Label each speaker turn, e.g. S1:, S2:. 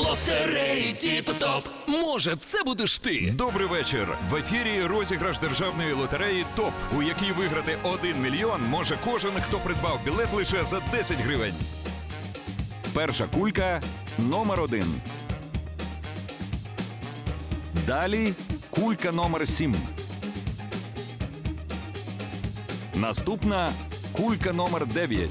S1: Лотереї Тіп-топ. Може, це будеш ти?
S2: Добрий вечір. В ефірі розіграш державної лотереї ТОП, у якій виграти 1 мільйон може кожен, хто придбав білет лише за 10 гривень. Перша кулька номер один. Далі кулька номер 7. Наступна кулька номер 9.